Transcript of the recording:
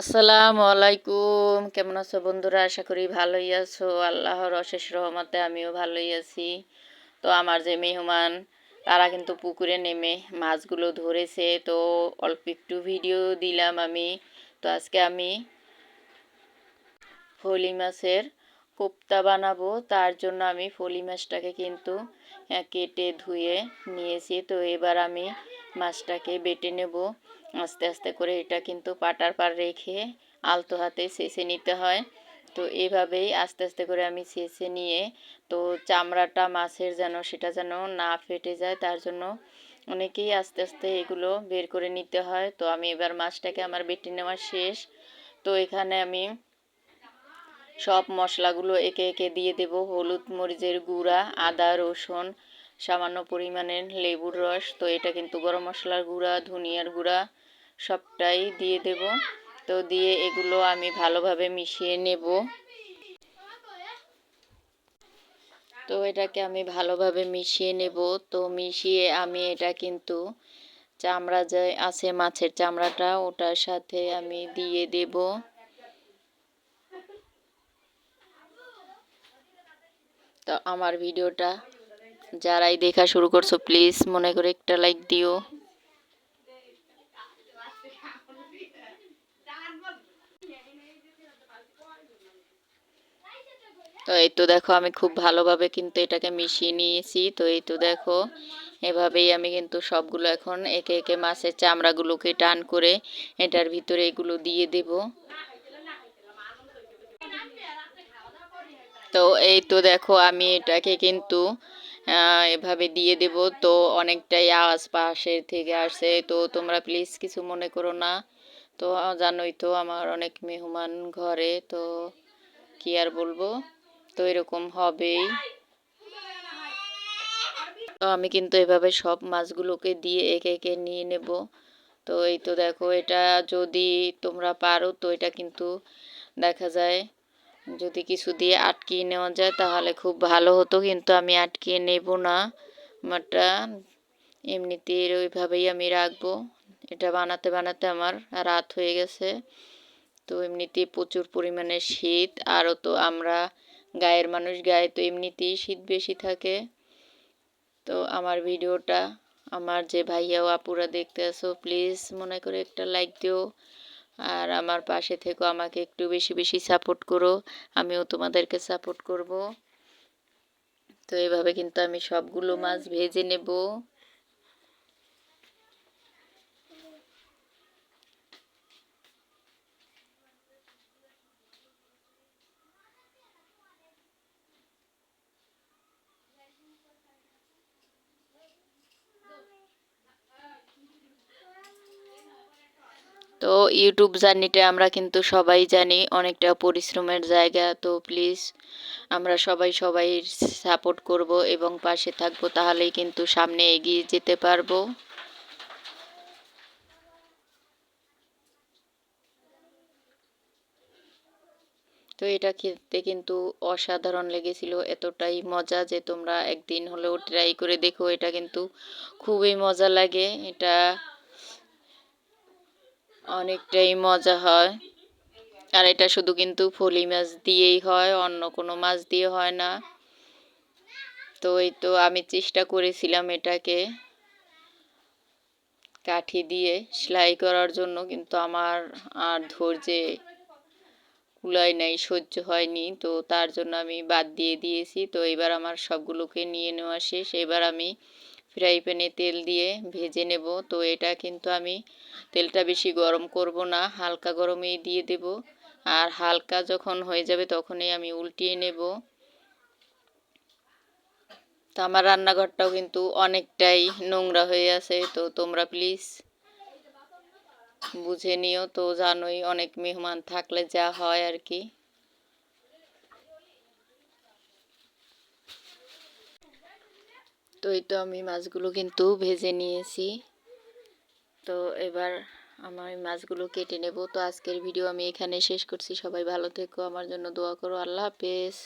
আসসালামু আলাইকুম। কেমন আছো বন্ধুরা? আশা করি ভালোই আছো। আল্লাহর অশেষ রহমতে আমিও ভালোই আছি। তো আমার যে মেহমান, তারা কিন্তু পুকুরে নেমে মাছগুলো ধরেছে। তো অল্প একটু ভিডিও দিলাম আমি। তো আজকে আমি ফলি মাছের কোপ্তা বানাবো। তার জন্য আমি ফলি মাছটাকে কিন্তু কেটে ধুয়ে নিয়েছি। তো এবার আমি মাছটাকে বেটে নেব। আস্তে আস্তে করে এটা কিন্তু পাটার পার রেখে আলতো হাতে ছেঁচে নিতে হয়। তো এভাবেই আস্তে আস্তে করে আমি ছেঁচে নিয়ে, তো চামড়াটা মাছের যেন সেটা যেন না ফেটে যায়, তার জন্য অনেকেই আস্তে আস্তে এগুলো বের করে নিতে হয়। তো আমি এবার মাছটাকে আমার বেটে নেওয়া শেষ। তো এখানে আমি সব মশলাগুলো একে একে দিয়ে দেব। হলুদ মরিচের গুঁড়া, আদা, রসুন সামান্য পরিমাণের লেবুর রস। তো এটা কিন্তু গরম মশলার গুঁড়া, ধনিয়ার গুঁড়া সবটাই দিয়ে দেব। তো দিয়ে এগুলো আমি ভালোভাবে মিশিয়ে নেব। তো এটাকে আমি ভালোভাবে মিশিয়ে নেব। তো মিশিয়ে আমি এটা কিন্তু চামড়া যে আছে মাছের চামড়াটা, ওটার সাথে আমি দিয়ে দেব। তো আমার ভিডিওটা যারাই দেখা শুরু করছ প্লিজ মনে করে একটা লাইক দিও। তো এই তো দেখো, আমি খুব ভালোভাবে কিন্তু এটাকে মিশিয়ে নিয়েছি। তো এই তো দেখো, এভাবেই আমি কিন্তু সবগুলো এখন একে একে মাছের চামড়াগুলোকে টান করে এটার ভিতরে এগুলো দিয়ে দেব। তো এই তো দেখো, আমি এটাকে কিন্তু এভাবে দিয়ে দেব। তো অনেকটাই আওয়াজ পাশের থেকে আসছে তো তোমরা প্লিজ কিছু মনে করো না। তো জানোই তো আমার অনেক মেহমান ঘরে। তো কি আর বলব? তো এরকম হবেই। তো আমি কিন্তু এভাবে সব মাছগুলোকে দিয়ে একে একে নিয়ে নেব। তো এই তো দেখো, এটা যদি তোমরা পারো, তো এটা কিন্তু দেখা যায়। যদি কিছু দিয়ে আটকিয়ে নেওয়া যায় তাহলে খুব ভালো হতো, কিন্তু আমি আটকিয়ে নেব না। আমারটা এমনিতে ওইভাবেই আমি রাখব। এটা বানাতে বানাতে আমার রাত হয়ে গেছে। তো এমনিতেই প্রচুর পরিমাণে শীত, আরও তো আমরা গায়ের মানুষ গায়ে তো এমনিতেই শীত বেশি থাকে। তো আমার ভিডিওটা, আমার যে ভাইয়া ও আপুরা দেখতে আসো প্লিজ মনে করে একটা লাইক দিও। আর আমার পাশে থেকো, আমাকে একটু বেশি বেশি সাপোর্ট করো। আমিও তোমাদেরকে সাপোর্ট করব। তো এভাবে কিন্তু আমি সবগুলো মাছ ভেজে নেব। তো ইউটিউব জার্নিটা আমরা কিন্তু সবাই জানি, অনেকটা পরিশ্রমের জায়গা। তো প্লিজ আমরা সবাই সবাই সাপোর্ট করব এবং পাশে থাকব, তাহলেই কিন্তু সামনে এগিয়ে যেতে পারব। তো এটা খেতে কিন্তু অসাধারণ লেগেছিল, এতটাই মজা যে তোমরা একদিন হলেও ট্রাই করে দেখো, এটা কিন্তু খুবই মজা লাগে। এটা অনেকটাই মজা হয়। আর এটা শুধু কিন্তু ফলি মাছ দিয়েই হয়, অন্য কোনো মাছ দিয়ে হয় না। তো এই তো আমি চেষ্টা করেছিলাম এটাকে কাঠি দিয়ে সেলাই করার জন্য, কিন্তু আমার আর ধৈর্যে কুলাই নাই, সহ্য হয়নি। তো তার জন্য আমি বাদ দিয়ে দিয়েছি। তো এবার আমার সবগুলোকে নিয়ে নেওয়া শেষ। এবার আমি ফ্রাই প্যানে তেল দিয়ে ভেজে নেব। তো এটা কিন্তু আমি তেলটা বেশি গরম করব না, হালকা গরমেই দিয়ে দেব। আর হালকা যখন হয়ে যাবে তখনই আমি উল্টিয়ে নেব। তো আমার রান্নাঘরটাও কিন্তু অনেকটাই নোংরা হয়ে আছে। তো তোমরা প্লিজ বুঝে নিও। তো জানোই অনেক মেহমান থাকলে যা হয় আর কি। তো এই তো আমি মাছগুলো কিন্তু ভেজে নিয়েছি। তো এবার আমার মাছগুলো কেটে নেব। তো আজকের ভিডিও আমি এখানে শেষ করছি। সবাই ভালো থেকো, আমার জন্য দোয়া করো। আল্লাহ হাফেজ।